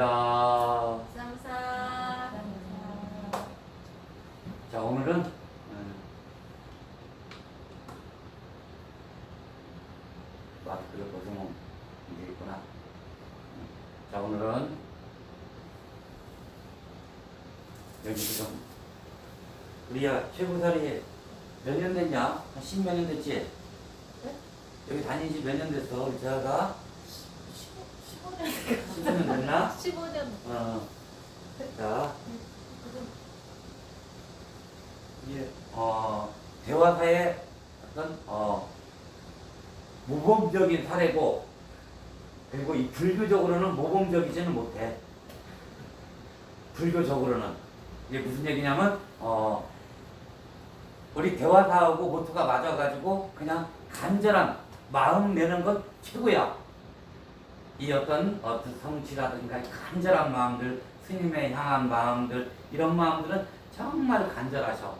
감사합니다. 감사. 자, 오늘은 음, 마스크를 벗으면 이게 있구나. 음, 자, 오늘은 여기 지금 우리야 최고살이 몇 년 됐냐? 한 십몇 년 됐지? 네? 여기 다닌 지 몇 년 됐어? 우리 제가 15년. 15년 됐나? 15년. 어. 자, 이게 어, 대화사의 어떤 어, 모범적인 사례고 그리고 이 불교적으로는 모범적이지는 못해. 불교적으로는 이게 무슨 얘기냐면 어, 우리 대화사하고 모토가 맞아가지고 그냥 간절한 마음 내는 것 최고야. 이 어떤 어떤 성취라든가 간절한 마음들, 스님에 향한 마음들 이런 마음들은 정말 간절하셔.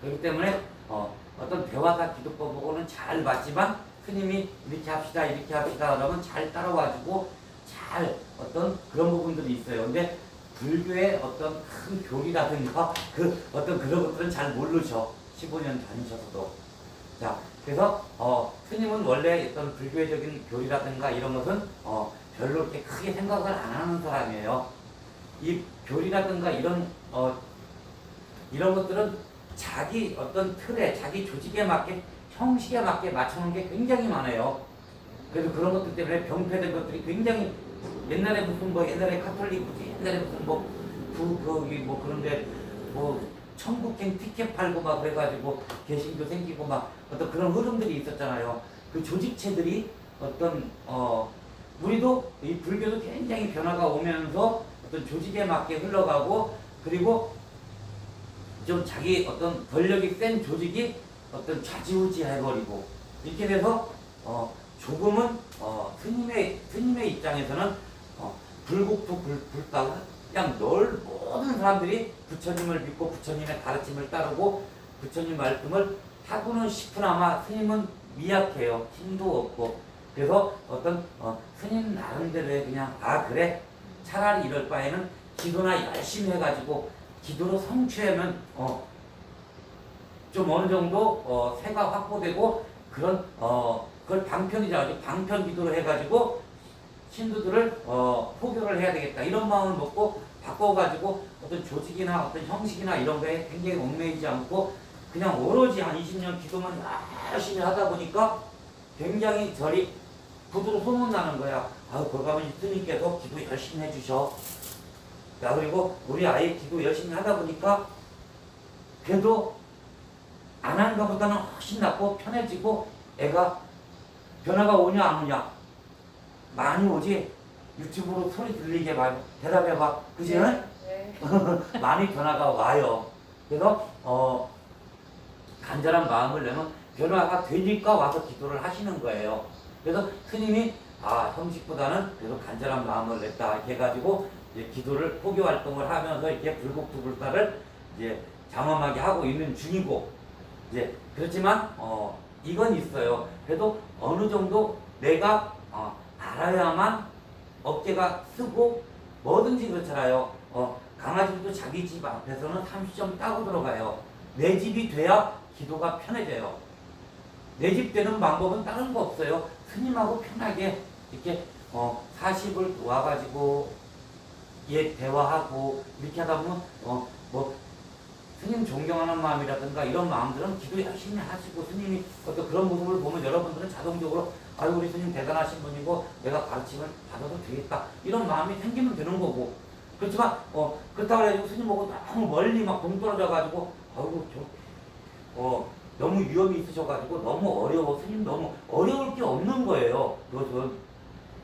그렇기 때문에 어, 어떤 대화사 기도법하고는 잘 맞지만 스님이 이렇게 합시다 이렇게 합시다 그러면 잘 따라와주고 잘 어떤 그런 부분들이 있어요. 근데 불교의 어떤 큰 교리라든가 그 어떤 그런 것들은 잘 모르셔. 15년 다니셔서도. 자, 그래서 어, 스님은 원래 어떤 불교적인 교리라든가 이런 것은 어, 별로 이렇게 크게 생각을 안 하는 사람이에요. 이 교리라든가 이런 어, 이런 것들은 자기 어떤 틀에 자기 조직에 맞게 형식에 맞게 맞추는 게 굉장히 많아요. 그래서 그런 것들 때문에 병폐된 것들이 굉장히 옛날에 무슨 뭐 옛날에 카톨릭이지 옛날에 무슨 뭐그 거기 뭐 그런데 뭐 천국행 티켓 팔고 막 그래가지고 개신교 생기고 막 어떤 그런 흐름들이 있었잖아요. 그 조직체들이 어떤 어 우리도 이 불교도 굉장히 변화가 오면서 어떤 조직에 맞게 흘러가고 그리고 좀 자기 어떤 권력이 센 조직이 어떤 좌지우지 해버리고 이렇게 돼서 어 조금은 어 스님의 스님의 입장에서는 어 불국토 불 불가가 그냥 널 모든 사람들이 부처님을 믿고 부처님의 가르침을 따르고 부처님 말씀을 하고는 싶으나마 스님은 미약해요. 힘도 없고. 그래서 어떤 어 스님 나름대로의 그냥 아 그래? 차라리 이럴 바에는 기도나 열심히 해가지고 기도로 성취하면 어, 좀 어느 정도 어, 세가 확보되고 그런 어, 그걸 방편이라고. 방편 기도를 해가지고 신도들을 어, 포교를 해야 되겠다 이런 마음을 먹고 바꿔가지고 어떤 조직이나 어떤 형식이나 이런 거에 굉장히 얽매이지 않고 그냥 오로지 한 20년 기도만 열심히 하다 보니까 굉장히 절이 구두로 소문나는 거야. 아유, 거기 가면 스님께서 기도 열심히 해주셔. 야, 그리고 우리 아이 기도 열심히 하다 보니까 그래도 안 하는 것보다는 훨씬 낫고 편해지고 애가 변화가 오냐 안 오냐 많이 오지. 유튜브로 소리 들리게 말 대답해봐. 그지? 네. 많이 변화가 와요. 그래서 어 간절한 마음을 내면 변화가 되니까 와서 기도를 하시는 거예요. 그래서 스님이 아 형식보다는 그래도 간절한 마음을 냈다. 이렇게 해가지고 이제 기도를 포교 활동을 하면서 이렇게 불국두불사를 이제 장엄하게 하고 있는 중이고 이제 그렇지만 어 이건 있어요. 그래도 어느 정도 내가 어, 알아야만 어깨가 쓰고 뭐든지 그렇잖아요. 어 강아지도 자기 집 앞에서는 30점 따고 들어가요. 내 집이 돼야 기도가 편해져요. 내 집 되는 방법은 다른 거 없어요. 스님하고 편하게 이렇게 어 40을 와가지고 얘 대화하고 이렇게 하다 보면 어 뭐 스님 존경하는 마음이라든가 이런 마음들은 기도 열심히 하시고 스님이 어떤 그런 모습을 보면 여러분들은 자동적으로 아유 우리 스님 대단하신 분이고 내가 가르침을 받아도 되겠다. 이런 마음이 생기면 되는 거고. 그렇지만 어 그렇다고 해가지고 스님 보고 너무 멀리 막 동떨어져 가지고 아이고 저어 너무 위험이 있으셔가지고 너무 어려워. 스님 너무 어려울 게 없는 거예요. 그것은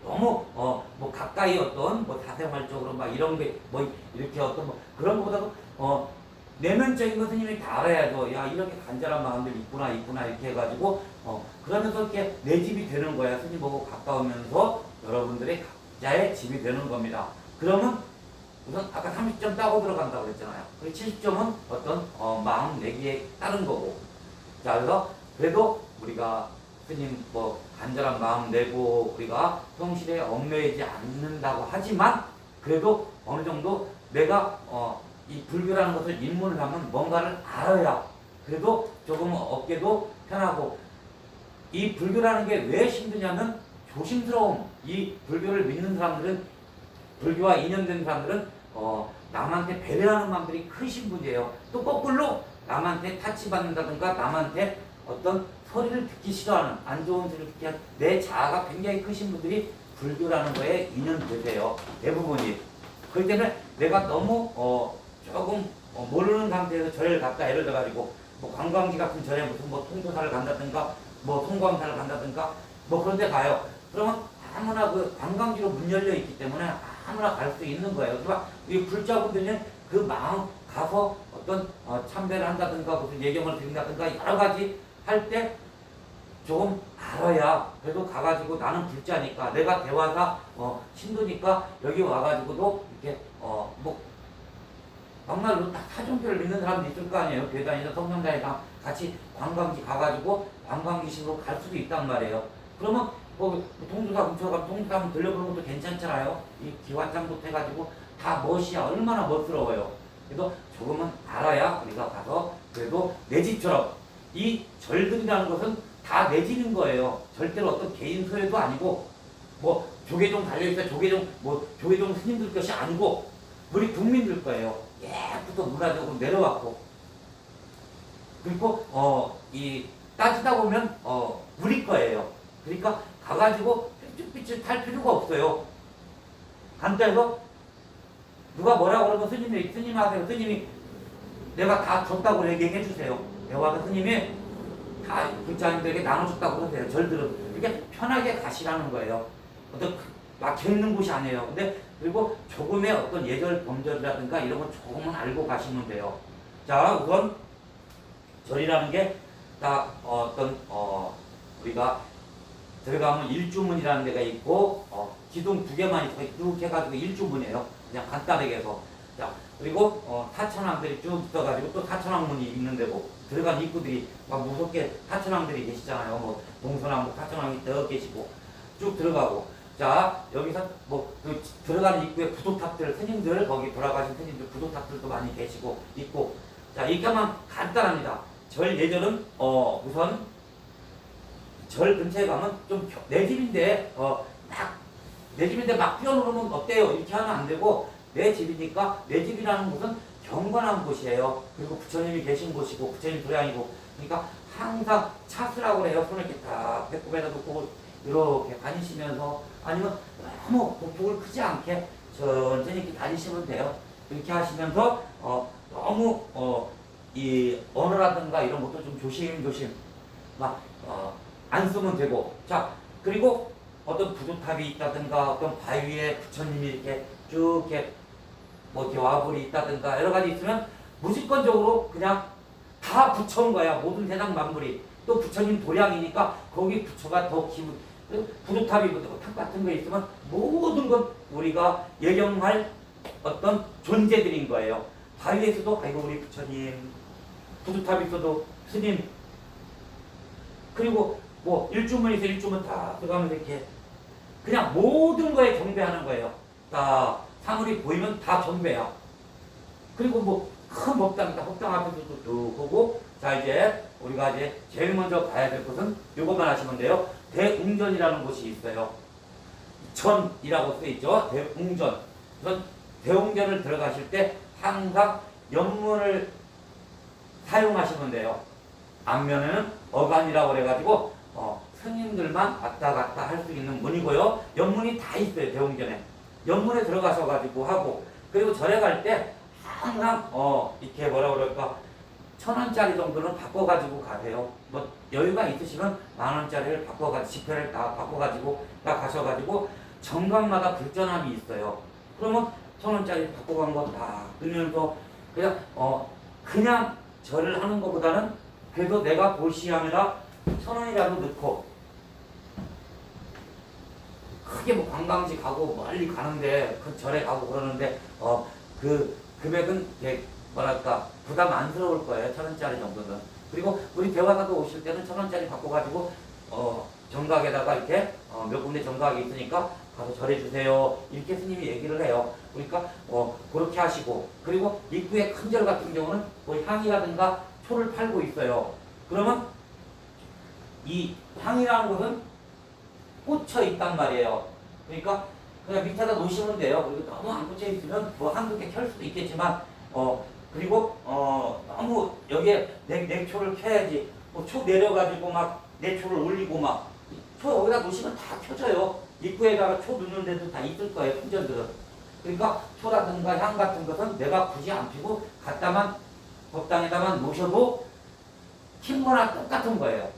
너무 어 뭐 가까이 어떤 뭐 사생활적으로 막 이런 게 뭐 이렇게 어떤 뭐 그런 것보다도 어 내면적인 거 스님이 다 알아야죠. 야 이렇게 간절한 마음들이 있구나 있구나 이렇게 해가지고 어 그러면서 이렇게 내 집이 되는 거야. 스님 보고 가까우면서 여러분들의 각자의 집이 되는 겁니다. 그러면 우선 아까 30점 따고 들어간다고 그랬잖아요. 그 70점은 어떤 어, 마음 내기에 따른 거고. 자 그래서 그래도 우리가 스님 뭐 간절한 마음 내고 우리가 성실에 얽매이지 않는다고 하지만 그래도 어느 정도 내가 어, 이 불교라는 것을 입문을 하면 뭔가를 알아야 그래도 조금 어깨도 편하고 이 불교라는 게 왜 힘드냐면 조심스러움. 이 불교를 믿는 사람들은 불교와 인연된 사람들은 어, 남한테 배려하는 마음들이 크신 분이에요. 또 거꾸로 남한테 타치받는다든가 남한테 어떤 소리를 듣기 싫어하는 안 좋은 소리를 듣기 하는 내 자아가 굉장히 크신 분들이 불교라는 거에 인연되세요. 대부분이. 그럴 때는 내가 너무 어, 조금 어, 모르는 상태에서 절을 갔다 예를 들어가지고 뭐 관광지 같은 절에 무슨 뭐 통도사를 간다든가 뭐 통광사를 간다든가 뭐 그런 데 가요. 그러면 아무나 그 관광지로 문 열려 있기 때문에 아무나 갈 수 있는 거예요. 그러니까 이 불자분들은 그 마음 가서 어떤 어, 참배를 한다든가 무슨 예경을 드린다든가 여러 가지 할 때 조금 알아야 그래도 가가지고 나는 불자니까 내가 대화사 어, 신도니까 여기 와가지고도 이렇게 어 뭐 막말로 딱 사종교를 믿는 사람도 있을 거 아니에요. 다니는 성명자이랑 같이 관광지 가가지고 관광지식으로 갈 수도 있단 말이에요. 그러면 뭐 동두사 근처가 동두사 한번 들려보는 것도 괜찮잖아요. 이 기와장부터 해가지고 다 멋이야. 얼마나 멋스러워요. 그래서 조금은 알아야 우리가 가서 그래도 내 집처럼 이 절들이라는 것은 다내 집인 거예요. 절대로 어떤 개인 소유도 아니고 뭐 조계종 달려있어 조계종 뭐 조계종 스님들 것이 아니고 우리 국민들 거예요. 예부터 문화적으로 내려왔고 그리고 어 이 따지다 보면 어 우리 거예요. 그러니까 가가지고 삐쭉삐쭉 탈 필요가 없어요. 간다해서 누가 뭐라고 그러면 스님이 스님 하세요. 스님이 내가 다 줬다고 얘기해 주세요. 대화가 스님이 다 불자님들에게 나눠줬다고 그러세요. 절들은 이렇게 편하게 가시라는 거예요. 어떤 그 막혀 있는 곳이 아니에요. 근데 그리고 조금의 어떤 예절 범절이라든가 이런 건 조금은 알고 가시면 돼요. 자, 우선 절이라는 게딱 어떤 어 우리가 들어가면 일주문이라는 데가 있고 어 기둥 두 개만 이렇게 쭉 해가지고 일주문이에요. 그냥 간단하게 해서 자 그리고 어 타천왕들이 쭉 있어가지고 또 타천왕문이 있는 데고 들어간 입구들이 막 무섭게 타천왕들이 계시잖아요. 뭐 동서남북 타천왕이 더 계시고 쭉 들어가고 자 여기서 뭐 그 들어가는 입구에 부도탑들 스님들 거기 돌아가신 스님들 부도탑들도 많이 계시고 있고 자 이렇게만 간단합니다. 절 예절은 어 우선 절 근처에 가면 좀 내 집인데 어 막 내 집인데 막 뛰어놀으면 어때요? 이렇게 하면 안 되고 내 집이니까 내 집이라는 곳은 경건한 곳이에요. 그리고 부처님이 계신 곳이고 부처님 도량이고 그러니까 항상 차수라고 해요. 손을 이렇게 딱 배꼽에다 놓고 이렇게 다니시면서 아니면 너무 복복을 크지 않게 천천히 이렇게 다니시면 돼요. 이렇게 하시면서 어 너무 어 이 언어라든가 이런 것도 좀 조심조심 막 어, 안 쓰면 되고 자 그리고 어떤 부두탑이 있다든가 어떤 바위에 부처님이 이렇게 쭉 이렇게 뭐 이렇게 와불이 있다든가 여러 가지 있으면 무조건적으로 그냥 다 부처인 거야. 모든 세상 만물이. 또 부처님 도량이니까 거기 부처가 더 기분 부두탑이 뭐탑 같은 거 있으면 모든 건 우리가 예경할 어떤 존재들인 거예요. 바위에서도 아이고 우리 부처님 부두탑이 있어도 스님. 그리고 뭐 일주문에서 일주문 다 들어가면서 이렇게 그냥 모든 거에 경배하는 거예요. 다 사물이 보이면 다 경배야. 그리고 뭐 큰 법당이다. 법당 앞에서도 쭉 보고 자 이제 우리가 이제 제일 먼저 봐야 될 것은 이것만 하시면 돼요. 대웅전이라는 곳이 있어요. 전이라고 써 있죠. 대웅전. 우선 대웅전을 들어가실 때 항상 연문을 사용하시면 돼요. 앞면에는 어간이라고 그래가지고 어, 스님들만 왔다 갔다 할 수 있는 문이고요. 연문이 다 있어요 대웅전에. 연문에 들어가서 가지고 하고 그리고 절에 갈 때 항상 어 이렇게 뭐라 그럴까 천 원짜리 정도는 바꿔가지고 가세요. 뭐 여유가 있으시면 만 원짜리를 바꿔가지고 지폐를 다 바꿔가지고 다 가셔가지고 정각마다 불전함이 있어요. 그러면 천 원짜리 바꿔간 거다 넣으면서 그냥 어 그냥 절을 하는 것보다는 그래도 내가 보시하느라 천 원이라도 넣고 크게 뭐 관광지 가고 멀리 가는데 그 절에 가고 그러는데 어 그 금액은 되게 뭐랄까 부담 안스러울 거예요 천 원짜리 정도는. 그리고 우리 대화가도 오실 때는 천 원짜리 갖고 가지고 어 정각에다가 이렇게 어, 몇 군데 정각이 있으니까 가서 절해 주세요. 이렇게 스님이 얘기를 해요. 그러니까 어, 그렇게 하시고. 그리고 입구에 큰 절 같은 경우는 뭐 향이라든가 초를 팔고 있어요. 그러면 이 향이라는 것은 꽂혀 있단 말이에요. 그러니까 그냥 밑에다 놓으시면 돼요. 그리고 너무 안 꽂혀 있으면 뭐 한두 개 켤 수도 있겠지만 어 그리고 어 너무 여기에 내, 내 초를 켜야지 뭐 초 내려가지고 막 내 초를 올리고 막 초 여기다 놓으시면 다 켜져요. 입구에다가 초 넣는 데도 다 있을 거예요. 풍전들은. 그러니까 초라든가 향 같은 것은 내가 굳이 안 피고 갖다만 법당에다만 놓으셔도 킨 거나 똑같은 거예요.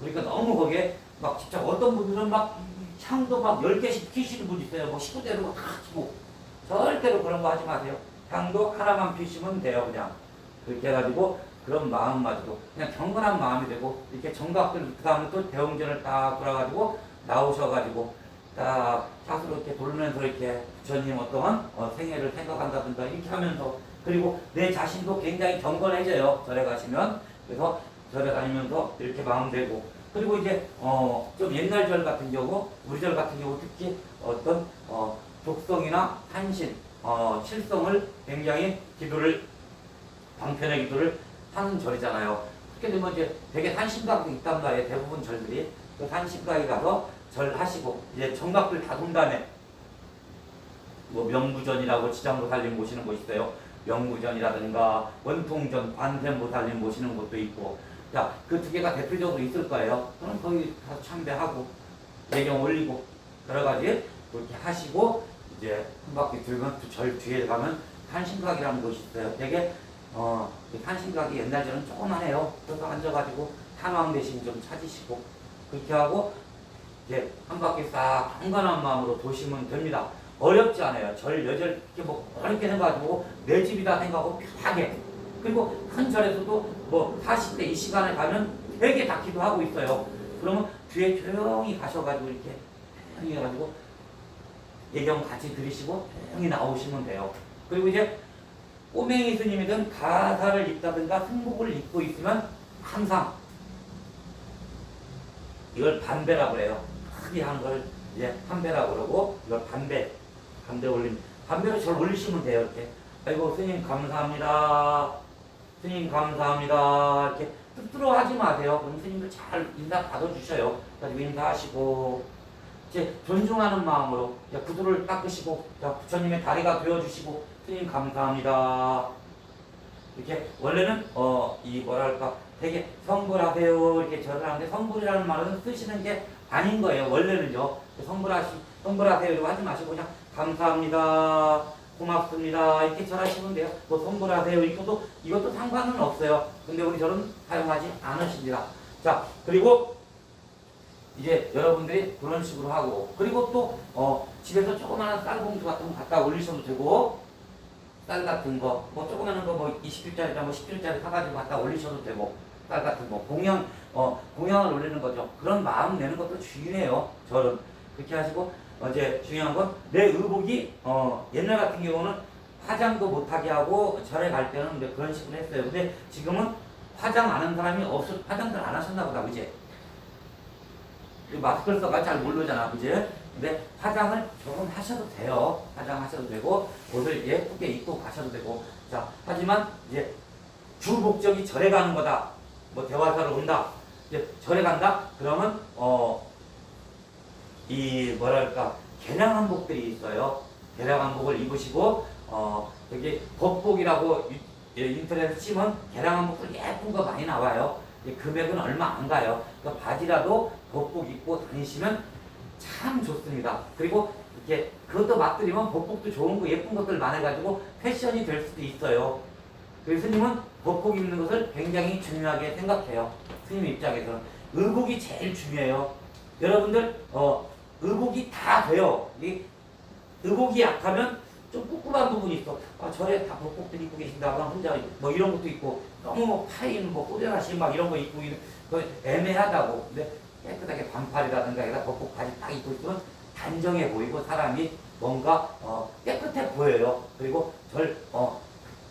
그러니까 너무 거기에 막 진짜 어떤 분들은 막 향도 막 10개씩 피시는 분 있어요. 뭐 식구대로 다 치고. 절대로 그런 거 하지 마세요. 향도 하나만 피시면 돼요, 그냥. 그렇게 해가지고 그런 마음마저도 그냥 경건한 마음이 되고 이렇게 정각들 그 다음에 또 대웅전을 딱 돌아가지고 나오셔가지고 딱 차수로 이렇게 돌면서 이렇게 부처님 어떠한 어, 생애를 생각한다든가 이렇게 하면서 그리고 내 자신도 굉장히 경건해져요. 절에 가시면 그래서 절에 다니면서 이렇게 마음 되고 그리고 이제 어, 좀 옛날 절 같은 경우 우리 절 같은 경우 특히 어떤 어, 독성이나 탄신, 어, 칠성을 굉장히 기도를 방편의 기도를 하는 절이잖아요. 그렇게 되면 이제 되게 산신각도 있단 말이에요. 대부분 절들이 그 산신각에 가서 절하시고 이제 정각들 다 돈 다음에 뭐 명부전이라고 지장도 살림 모시는 곳 있어요. 명부전이라든가 원통전, 관세모 살림 모시는 곳도 있고 자, 그 두 개가 대표적으로 있을 거예요. 그럼 거기 가서 참배하고 배경 올리고 여러 가지 그렇게 하시고 이제 한 바퀴 들면 그절 뒤에 가면 한신각이라는 곳이 있어요. 되게 어, 이 한신각이 옛날에는 조그만해요. 그래서 앉아가지고 탐황 대신 좀 찾으시고 그렇게 하고 이제 한 바퀴 싹 경건한 마음으로 도시면 됩니다. 어렵지 않아요. 절 여절 이렇게 뭐 어렵게 생각하고 내 집이다 생각하고 편하게 그리고 큰 절에서도 뭐 40대 이 시간에 가면 되게 다 기도하고 있어요. 그러면 뒤에 조용히 가셔가지고 이렇게 조용히 해가지고 예경 같이 들으시고 조용히 나오시면 돼요. 그리고 이제 꼬맹이 스님이든 가사를 입다든가 승복을 입고 있으면 항상 이걸 반배라고 해요. 크게 하는 걸 이제 반배라고 그러고 이걸 반배, 반배 올림, 반배로 절 올리시면 돼요. 이렇게. 아이고 스님 감사합니다. 스님 감사합니다. 이렇게 뜻대로 하지 마세요. 그럼 스님도 잘 인사 받아주셔요. 인사하시고 이제 존중하는 마음으로 이제 구두를 닦으시고 자, 부처님의 다리가 되어주시고 스님 감사합니다. 이렇게 원래는 어 이 뭐랄까 되게 성불하세요 이렇게 절을 하는데 성불이라는 말은 쓰시는 게 아닌 거예요. 원래는 요. 성불하시 성불하세요 이거 하지 마시고 그냥 감사합니다. 고맙습니다. 이렇게 절하시면 돼요. 뭐 성불하세요 이것도 이것도 상관은 없어요. 근데 우리 절은 사용하지 않으십니다. 자 그리고 이제 여러분들이 그런 식으로 하고 그리고 또 어, 집에서 조그마한 쌀봉투 같은 거 갖다 올리셔도 되고 쌀 같은 거, 뭐 조그마한 거 뭐 20kg짜리나 뭐 10kg짜리 사가지고 갖다 올리셔도 되고 쌀 같은 거 공양 어 공양을 올리는 거죠. 그런 마음 내는 것도 중요해요. 저는 그렇게 하시고 어제 중요한 건 내 의복이 어 옛날 같은 경우는 화장도 못하게 하고 절에 갈 때는 이제 그런 식으로 했어요. 근데 지금은 화장 안 한 사람이 없어 화장들 안 하셨나 보다? 이 마스크를 써가 잘 모르잖아, 그지? 근데 화장을 조금 하셔도 돼요. 화장하셔도 되고, 옷을 예쁘게 입고 가셔도 되고. 자, 하지만 이제 주 목적이 절에 가는 거다. 뭐 대화사로 온다. 이제 절에 간다? 그러면, 어, 이 뭐랄까, 개량 한복들이 있어요. 개량 한복을 입으시고, 어, 여기 법복이라고 유- 예, 인터넷에 치면 개량 한복들 예쁜 거 많이 나와요. 이 금액은 얼마 안 가요. 그 바지라도 복복 입고 다니시면 참 좋습니다. 그리고 이렇게 그것도 맛들이면 복복도 좋은 거 예쁜 것들 많아가지고 패션이 될 수도 있어요. 그래서 스님은 복복 입는 것을 굉장히 중요하게 생각해요. 스님 입장에서는 의복이 제일 중요해요. 여러분들 어 의복이 다 돼요. 이 의복이 약하면 좀 꿉꿉한 부분이 있어. 아, 저에 다 복복들 입고 계신다. 그럼 혼자 뭐 이런 것도 있고 너무 뭐 파인 뭐 꼬대나신 막 이런 거 입고 이런 거 애매하다고. 근데 깨끗하게 반팔이라든가 이런 복복 바지 딱 입고 있으면 단정해 보이고 사람이 뭔가 어, 깨끗해 보여요. 그리고 절 어,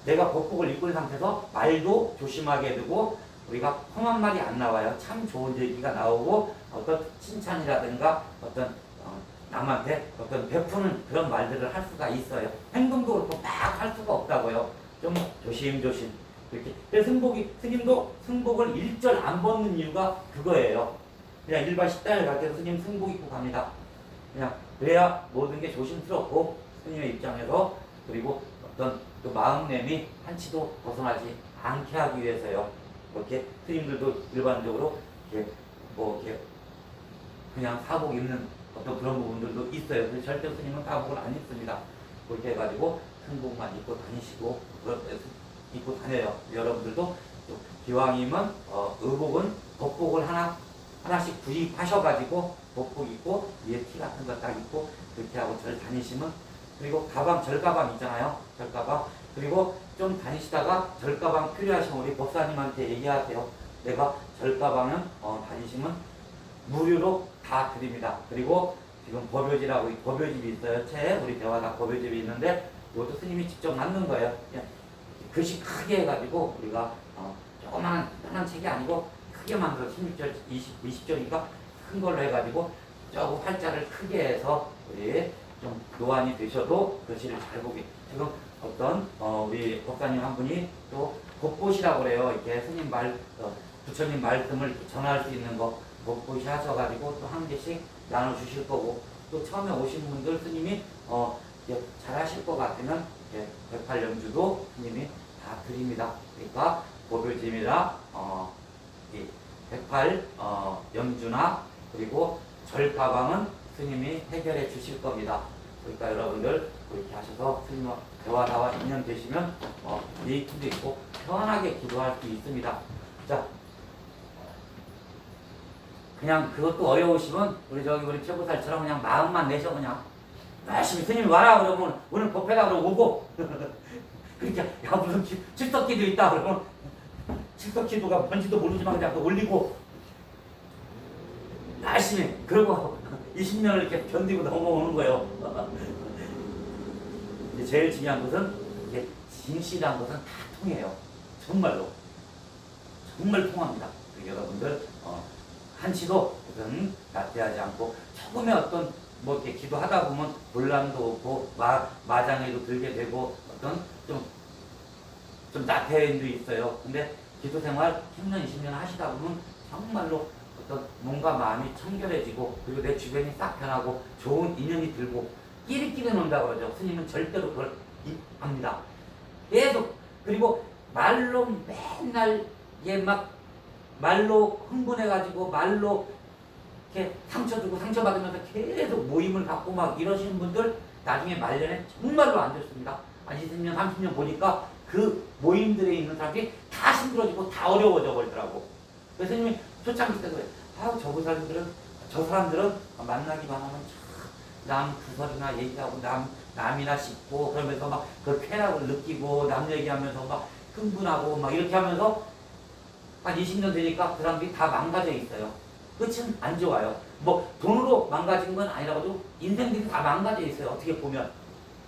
내가 복복을 입고 있는 상태에서 말도 조심하게 되고 우리가 험한 말이 안 나와요. 참 좋은 얘기가 나오고 어떤 칭찬이라든가 어떤 어, 남한테 어떤 베푸는 그런 말들을 할 수가 있어요. 행동도 그렇고 막 할 수가 없다고요. 좀 조심조심. 이렇게. 그래서 승복이, 스님도 승복을 일절 안 벗는 이유가 그거예요. 그냥 일반 식당에 갈 때도 스님 승복 입고 갑니다. 그냥 그래야 모든 게 조심스럽고 스님의 입장에서 그리고 어떤 그 마음냄이 한치도 벗어나지 않게 하기 위해서요. 이렇게 스님들도 일반적으로 이렇게 뭐 이렇게 그냥 사복 입는 어떤 그런 부분들도 있어요. 그래서 절대 스님은 사복을 안 입습니다. 그렇게 해가지고 승복만 입고 다니시고 입고 다녀요. 여러분들도 또 기왕이면 어, 의복은 법복을 하나 하나씩 구입하셔가지고 법복 입고 위에 티 같은 거 딱 입고 그렇게 하고 절 다니시면 그리고 가방 절가방 있잖아요. 절가방 그리고 좀 다니시다가 절가방 필요하시면 우리 법사님한테 얘기하세요. 내가 절가방은 어, 다니시면 무료로 다 드립니다. 그리고 지금 법요지라고 이 법요집이 있어요. 채 우리 대화다 법요집이 있는데 이것도 스님이 직접 만든 거예요. 글씨 크게 해가지고 우리가 어, 조그만 편한 책이 아니고 크게 만들어 16절, 20, 20절이니까 큰 걸로 해가지고 조금 활자를 크게 해서 우리 좀 노안이 되셔도 글씨를 잘 보게 지금 어떤 어, 우리 법사님 한 분이 또 법보시라고 그래요. 이렇게 스님 말 어, 부처님 말씀을 전할 수 있는 거 법보시 하셔가지고 또 한 개씩 나눠주실 거고 또 처음에 오신 분들 스님이 어, 이제 잘 하실 것 같으면 이렇게 108연주도 스님이 다 드립니다. 그러니까 보별짐이라 어, 이108 어, 연주나 그리고 절 가방은 스님이 해결해 주실 겁니다. 그러니까 여러분들 그렇게 하셔서 스님과 대화다와 인연 되시면 어, 리액트도 있고 편하게 기도할 수 있습니다. 자, 그냥 그것도 어려우시면 우리 저기 우리 최보살처럼 그냥 마음만 내셔 그냥. 열심히 스님 와라 그러면 오늘 법회다 그러고 오고. 그러니까 야 무슨 기- 칠석기도 있다 그러면 칠석기도가 뭔지도 모르지만 그냥 그 올리고. 열심히 그러고 20년을 이렇게 견디고 넘어오는 거예요. 이제 제일 중요한 것은 이게 진실한 것은 다 통해요. 정말로 정말 통합니다. 여러분들 어, 한치도 그것은 나태하지 않고 조금의 어떤 뭐 이렇게 기도하다 보면 혼란도 오고 마, 마장에도 들게 되고 어떤 좀, 좀 나태함도 있어요. 근데 기도 생활 10년, 20년 하시다 보면 정말로 어떤 몸과 마음이 청결해지고 그리고 내 주변이 싹 변하고 좋은 인연이 들고 끼리끼리 논다 그러죠. 스님은 절대로 그걸 이- 합니다. 계속 그리고 말로 맨날 얘 막 말로 흥분해가지고 말로 이렇게 상처 주고 상처 받으면서 계속 모임을 갖고 막 이러시는 분들 나중에 말년에 정말로 안 좋습니다. 한 20년, 30년 보니까 그 모임들에 있는 사람들이 다 힘들어지고 다 어려워져 버리더라고. 그래서 스님이 초창기 때도 그래. 아우 저 사람들은 저 사람들은 만나기만 하면 남 구설이나 얘기하고 남 남이나 씹고 그러면서 막 그 쾌락을 느끼고 남 얘기하면서 막 흥분하고 막 이렇게 하면서 한 20년 되니까 그 사람들이 다 망가져 있어요. 끝은 안 좋아요. 뭐 돈으로 망가진 건 아니라고도 인생들이 다 망가져 있어요. 어떻게 보면.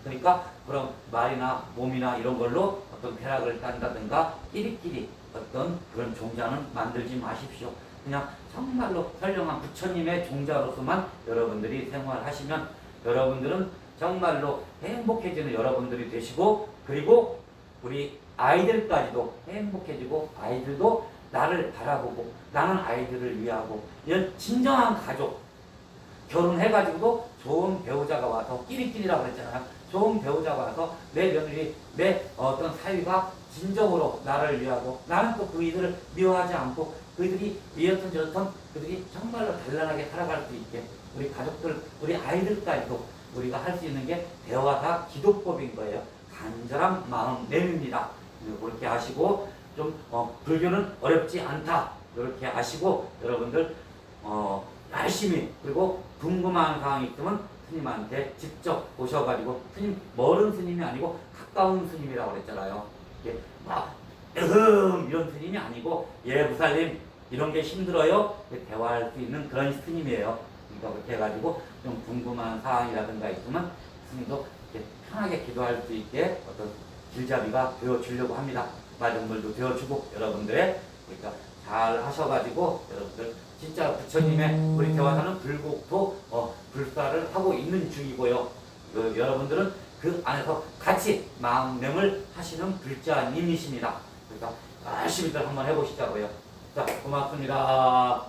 그러니까 그런 말이나 몸이나 이런 걸로 어떤 쾌락을 딴다든가 끼리끼리 어떤 그런 종자는 만들지 마십시오. 그냥 정말로 선량한 부처님의 종자로서만 여러분들이 생활하시면 여러분들은 정말로 행복해지는 여러분들이 되시고 그리고 우리 아이들까지도 행복해지고 아이들도 나를 바라보고 나는 아이들을 위하고 이런 진정한 가족 결혼해가지고도 좋은 배우자가 와서 끼리끼리라고 그랬잖아요. 좋은 배우자가 와서 내 며느리 내 어떤 사위가 진정으로 나를 위하고 나는 또 그 이들을 미워하지 않고 그들이 이렇든 저렇든 그들이 정말로 단란하게 살아갈 수 있게 우리 가족들 우리 아이들까지도 우리가 할 수 있는 게 대화가 기도법인 거예요. 간절한 마음 내밉니다. 그렇게 하시고 좀 어, 불교는 어렵지 않다. 이렇게 아시고 여러분들 어, 열심히 그리고 궁금한 사항이 있으면 스님한테 직접 오셔가지고 스님 멀은 스님이 아니고 가까운 스님이라고 그랬잖아요. 이게 막 으흠 이런 스님이 아니고 예 부살님 이런 게 힘들어요. 대화할 수 있는 그런 스님이에요. 그러니까 그렇게 해가지고 좀 궁금한 사항이라든가 있으면 스님도 편하게 기도할 수 있게 어떤 길잡이가 되어주려고 합니다. 마중물도 되어주고 여러분들의 그러니까 잘 하셔가지고 여러분들 진짜 부처님의 우리 대화사는 불국토 어, 불사를 하고 있는 중이고요. 그 여러분들은 그 안에서 같이 망명을 하시는 불자님이십니다. 그러니까 열심히들 한번 해보시자고요. 자, 고맙습니다.